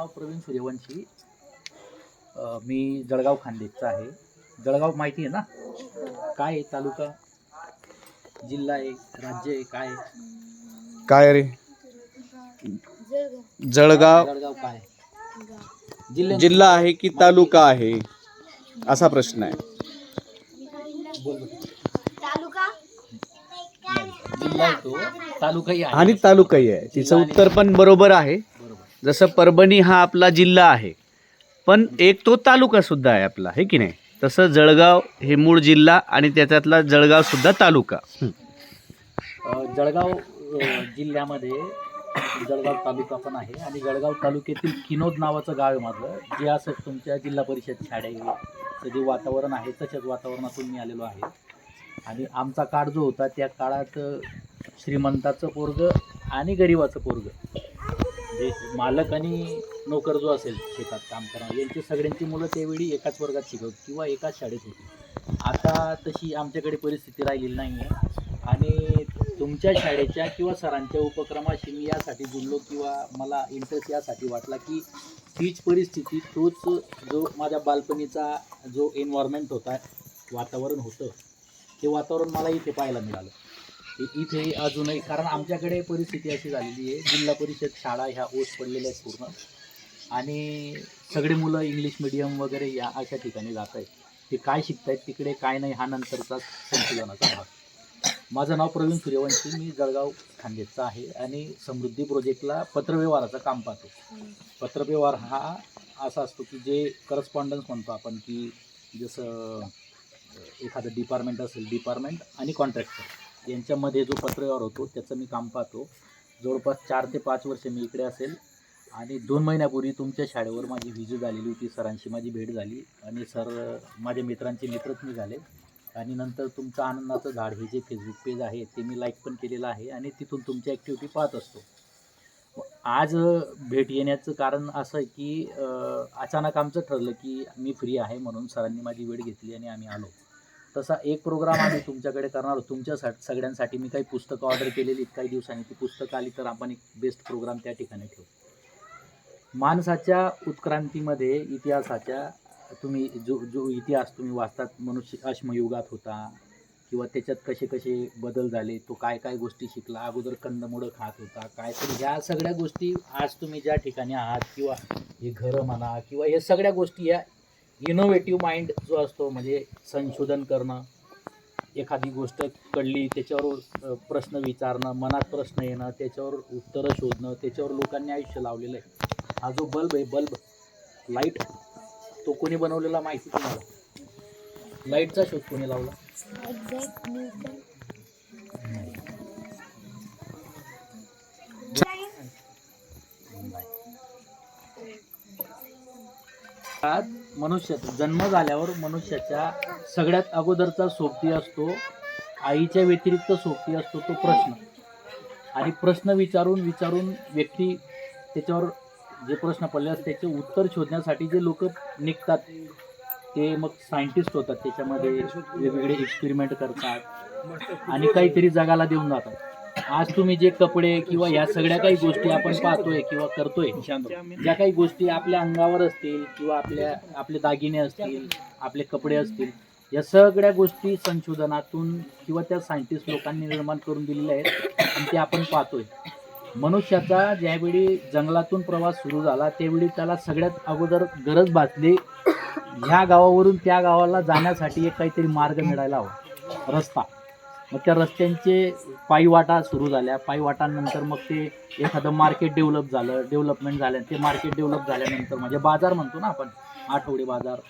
नाव प्रवीण सूर्यवंशी मी जळगाव खानदेशचा आहे. जळगाव माहिती आहे ना? काय आहे तालुका? जिल्हा आहे? राज्य आहे? काय आहे? काय रे? जळगाव. जळगाव काय? जिल्हा जिल्हा आहे की तालुका आहे? असा प्रश्न आहे. बोल जिल्हा आहे तो. तालुकाही आहे. आणि तालुकाही आहे. तिचं उत्तर पण बरोबर आहे. जसं परभणी हा आपला जिल्हा आहे पण एक तो तालुकासुद्धा आहे आपला हे की नाही? तसं जळगाव हे मूळ जिल्हा आणि त्याच्यातला जळगावसुद्धा तालुका. जळगाव जिल्ह्यामध्ये जळगाव तालुका पण आहे आणि जळगाव तालुक्यातील किनोद नावाचं गाव आहे माझं जे असं तुमच्या जिल्हा परिषद शाळेचं जे वातावरण आहे तशाच वातावरणातून मी आलेलो आहे. आणि आमचा काळ जो होता त्या काळात श्रीमंताचं पोरग आणि गरिबाचं पोरग. म्हणजे मालक आणि नोकर जो असेल शेतात काम करणार यांची सगळ्यांची मुलं त्यावेळी एकाच वर्गात शिकवत किंवा एकाच शाळेत होती. आता तशी आमच्याकडे परिस्थिती राहिलेली नाही आहे आणि तुमच्या शाळेच्या किंवा सरांच्या उपक्रमाशी मी यासाठी जुळलो किंवा मला इंटरेस्ट यासाठी वाटला की तीच परिस्थिती तोच जो माझ्या बालपणीचा जो एन्व्हायरमेंट होता वातावरण होतं ते वातावरण मला इथे पाहायला मिळालं. इथे अजूनही कारण आमच्याकडे परिस्थिती अशी झालेली आहे जिल्हा परिषद शाळा ह्या ओस पडलेल्या आहेत पूर्ण. आणि सगळी मुलं इंग्लिश मिडियम वगैरे या अशा ठिकाणी जात आहेत. ते काय शिकतायत तिकडे काय नाही हा नंतरचा संशोधनाचा भाग. माझं नाव प्रवीण सूर्यवंशी मी जळगाव खानदेशचा आहे आणि समृद्धी प्रोजेक्टला पत्रव्यवहाराचं काम पाहतो. पत्रव्यवहार हा असा असतो की जे करस्पॉन्डन्स म्हणतो आपण की जसं एखादं डिपार्टमेंट असेल डिपार्टमेंट आणि कॉन्ट्रॅक्टर यांच्यामध्ये जो पत्रव्यवहार होतो त्याचं मी काम पाहतो. जवळपास चार ते पाच वर्ष मी इकडे असेल. आणि दोन महिन्यापूर्वी तुमच्या शाळेवर माझी व्हिजिट झालेली होती सरांशी माझी भेट झाली. आणि सर माझ्या मित्रांचे मित्रच मी झाले. आणि नंतर तुमचं आनंदाचं झाड हे जे फेसबुक पेज आहे ते मी लाईक पण केलेलं आहे. आणि तिथून तुमची ॲक्टिव्हिटी पाहत असतो. आज भेट येण्याचं कारण असं आहे की अचानक आमचं ठरलं की मी फ्री आहे म्हणून सरांनी माझी वेळ घेतली आणि आम्ही आलो. तसा एक प्रोग्राम आम्ही तुमच्याकडे करणार आहोत. तुमच्यासाठी सगळ्यांसाठी मी काही पुस्तकं ऑर्डर केलेली काही दिवसांनी. ती पुस्तकं आली तर आपण एक बेस्ट प्रोग्राम त्या ठिकाणी ठेवू. माणसाच्या उत्क्रांतीमध्ये इतिहासाच्या तुम्ही जो जो इतिहास तुम्ही वाचतात मनुष्य अश्मयुगात होता किंवा त्याच्यात कसे कसे बदल झाले तो काय काय गोष्टी शिकला अगोदर कंदमुळं खात होता काय तर ह्या सगळ्या गोष्टी आज तुम्ही ज्या ठिकाणी आहात किंवा हे घरं म्हणा किंवा हे सगळ्या गोष्टी या इनोव्हेटिव्ह माइंड जो असतो म्हणजे संशोधन करणं एखादी गोष्ट कळली त्याच्यावर प्रश्न विचारणं मनात प्रश्न येणं त्याच्यावर उत्तरं शोधणं त्याच्यावर लोकांनी आयुष्य लावलेलं आहे. हा जो बल्ब आहे बल्ब लाइट तो कोणी बनवलेला माहिती तुम्हाला? लाईटचा शोध कोणी लावला? मनुष्याचा जन्म झाल्यावर मनुष्याच्या सगळ्यात अगोदरचा सोबती असतो आईच्या व्यतिरिक्त सोबती असतो तो प्रश्न. आणि प्रश्न विचारून विचारून व्यक्ती त्याच्यावर जे प्रश्न पडले असतात त्याचे उत्तर शोधण्यासाठी जे लोक निघतात ते मग सायंटिस्ट होतात त्याच्यामध्ये वेगवेगळे एक्सपेरिमेंट करतात आणि काहीतरी जगाला देऊन जातात. आज तुम्ही जे कपडे किंवा या सगळ्या काही गोष्टी आपण पाहतोय किंवा करतोय ज्या काही गोष्टी आपल्या अंगावर असतील किंवा आपल्या आपले दागिने असतील आपले कपडे असतील या सगळ्या गोष्टी संशोधनातून किंवा त्या सायंटिस्ट लोकांनी निर्माण करून दिलेल्या आहेत आणि ते आपण पाहतोय. मनुष्याचा ज्यावेळी जंगलातून प्रवास सुरू झाला त्यावेळी त्याला सगळ्यात अगोदर गरज भासली ह्या गावावरून त्या गावाला जाण्यासाठी एक काहीतरी मार्ग मिळायला हवा. रस्ता. मग त्या रस्त्यांचे पायवाटा सुरू झाल्या. पायवाटांनंतर मग ते एखादं मार्केट डेव्हलप झालं. डेव्हलपमेंट झालं ते मार्केट डेव्हलप झाल्यानंतर म्हणजे बाजार म्हणतो ना आपण आठवडे बाजार.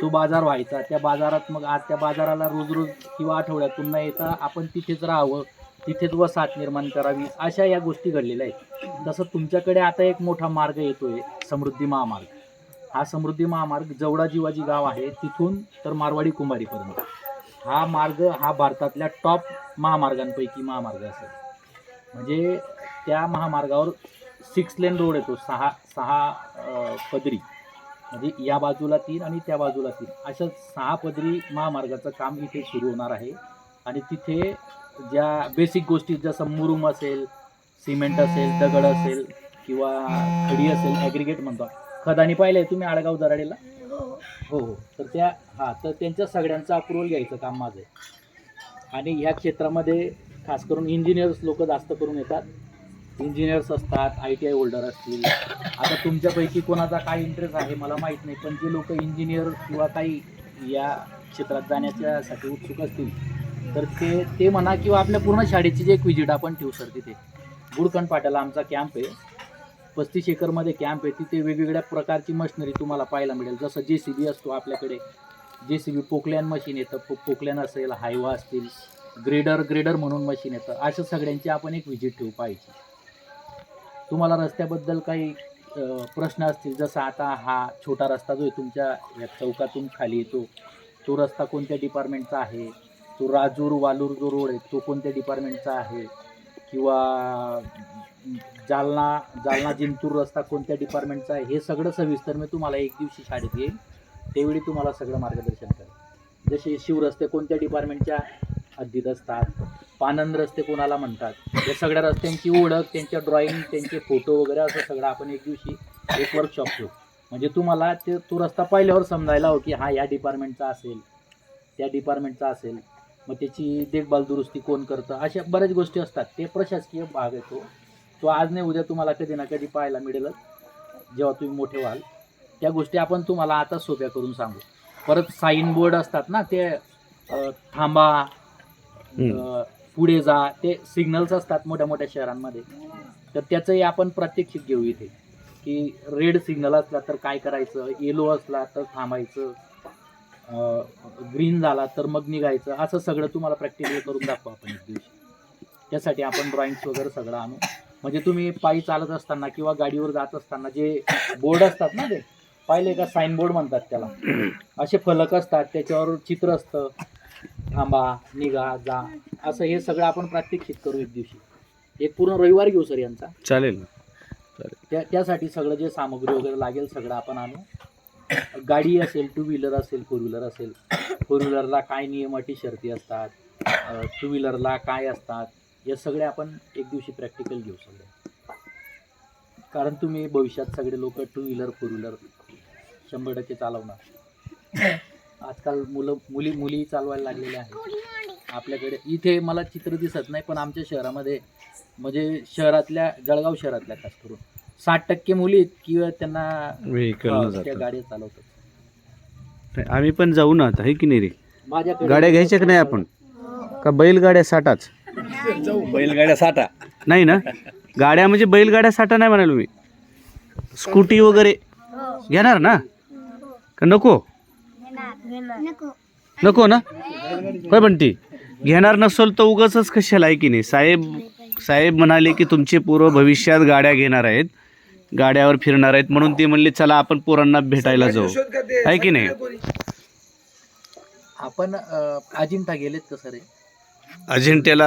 तो बाजार व्हायचा. त्या बाजारात मग आज त्या बाजाराला रोज रोज किंवा आठवड्यातून न येता आपण तिथेच राहावं तिथेच वसाहत निर्माण करावी अशा या गोष्टी घडलेल्या आहेत. तसं तुमच्याकडे आता एक मोठा मार्ग येतोय समृद्धी महामार्ग. हा समृद्धी महामार्ग जवळा जिवाजी गाव आहे. तिथून तर मारवाडी कुंभारीपर्यंत. हा मार्ग हा भारतातल्या टॉप महामार्गांपैकी महामार्ग असेल. म्हणजे त्या महामार्गावर सिक्स लेन रोड येतो सहा सहा पदरी. म्हणजे या बाजूला तीन आणि त्या बाजूला तीन. अशा सहा पदरी महामार्गाचं काम इथे सुरू होणार आहे. आणि तिथे ज्या बेसिक गोष्टी जसं मुरुम असेल सिमेंट असेल दगड असेल किंवा खडी असेल ॲग्रिगेट म्हणतो. खदानी पाहिलं आहे तुम्ही आडगाव दराडेला? हो हो. तर त्या हां तर त्यांच्या सगळ्यांचं अप्रुव्हल घ्यायचं काम माझं. आहे आणि ह्या क्षेत्रामध्ये खास करून इंजिनियर्स लोक जास्त करून येतात. इंजिनियर्स असतात आय टी आय होल्डर असतील. आता तुमच्यापैकी कोणाचा काय इंटरेस्ट आहे मला माहीत नाही पण जे लोक इंजिनियर किंवा काही या क्षेत्रात जाण्याच्यासाठी उत्सुक असतील तर ते ते म्हणा किंवा आपल्या पूर्ण शाळेची जी एक विजिट आपण ठेवू सर तिथे. गुडकण पाट्याला आमचा कॅम्प आहे. पस्तीस एकरमध्ये कॅम्प आहे. तिथे वेगवेगळ्या प्रकारची मशिनरी तुम्हाला पाहायला मिळेल. जसं जे सी बी असतो आपल्याकडे. जे सी बी पोकलॅन मशीन येतं. पो पोकलॅन असेल हायवा असतील ग्रेडर ग्रेडर म्हणून मशीन येतं. अशा सगळ्यांची आपण एक व्हिजिट ठेवू पाहिजे तुम्हाला रस्त्याबद्दल काही प्रश्न असतील जसं आता हा छोटा रस्ता जो आहे तुमच्या या चौकातून खाली येतो तो रस्ता कोणत्या डिपार्टमेंटचा आहे? तो राजूर वालूर जो रोड आहे तो कोणत्या डिपार्टमेंटचा आहे? किंवा जालना जालना जिंतूर रस्ता कोणत्या डिपार्टमेंटचा आहे हे सगळं सविस्तर मी तुम्हाला एक दिवशी शाळेत येईल त्यावेळी तुम्हाला सगळं मार्गदर्शन करेल जसे शिवरस्ते कोणत्या डिपार्टमेंटच्या हद्दीत असतात पानंद रस्ते कोणाला म्हणतात या सगळ्या रस्त्यांची ओळख त्यांच्या ड्रॉइंग त्यांचे फोटो वगैरे असं सगळं आपण एक दिवशी एक वर्कशॉप घेऊ. म्हणजे तुम्हाला ते तो रस्ता पाहिल्यावर समजायला हो की हा या डिपार्टमेंटचा असेल त्या डिपार्टमेंटचा असेल. मग त्याची देखभाल दुरुस्ती कोण करतं? अशा बऱ्याच गोष्टी असतात. ते प्रशासकीय भाग येतो तो. आज नाही उद्या तुम्हाला कधी ना कधी पाहायला मिळेलच. जेव्हा तुम्ही मोठे व्हाल. त्या गोष्टी आपण तुम्हाला आता सोप्या करून सांगू. परत साईन बोर्ड असतात ना ते थांबा पुढे जा ते सिग्नल्स असतात मोठ्या मोठ्या शहरांमध्ये. तर त्याचंही आपण प्रात्यक्षिक घेऊ इथे. की रेड सिग्नल असला तर काय करायचं? येलो असला तर थांबायचं. ग्रीन झाला तर मग निघायचं. असं सगळं तुम्हाला प्रॅक्टिकल करून दाखवू आपण एक दिवशी. त्यासाठी आपण ड्रॉइंग्स वगैरे सगळं आणू. म्हणजे तुम्ही पायी चालत असताना किंवा गाडीवर जात असताना जे बोर्ड असतात ना ते पाहिले का साईन बोर्ड म्हणतात त्याला. असे फलक असतात त्याच्यावर चित्र असतं. थांबा निघा जा. असं हे सगळं आपण प्रात्यक्षिक करू एक दिवशी. एक पूर्ण रविवार घेऊ सर यांचा. चालेल. त्या त्यासाठी सगळं जे सामग्री वगैरे लागेल सगळं आपण आणू. गाडी असेल टू व्हीलर असेल फोर व्हीलर असेल फोर व्हीलरला काय नियम अटी शर्ती असतात टू व्हीलरला काय असतात या सगळे आपण एक दिवशी प्रॅक्टिकल घेऊ सगळ्या. कारण तुम्ही भविष्यात सगळे लोक टू व्हीलर फोर व्हीलर शंभर टक्के चालवणार. आजकाल मुलं मुली मुली चालवायला लागलेल्या आहेत. आपल्याकडे इथे मला चित्र दिसत नाही पण आमच्या शहरामध्ये म्हणजे शहरातल्या जळगाव शहरातल्या खास करून साठ टक्के मुली आहेत किंवा त्यांना व्हेकल हा, त्या गाड्या चालवतात. आम्ही पण जाऊ ना आता आहे की नाही रे? माझ्याकडे गाड्या घ्यायच्या की नाही आपण? का बैलगाड्या साठाच? बैलगाड्या साठा. नाही ना? गाड्या म्हणजे बैलगाड्या साठा नाही म्हणालो मी. स्कूटी वगैरे घेणार ना? का नको? नको. नको ना? काय म्हणते घेणार नसल तर उगाच कशाला आहे की नाही? साहेब साहेब म्हणाले की तुमचे पूर्व भविष्यात गाड्या घेणार आहेत. गाड्यावर फिरणार आहेत म्हणून ते म्हणले चला आपण पोरांना भेटायला जाऊ. आहे की नाही? आपण अजिंठा गेलेत का सर? अजिंठ्याला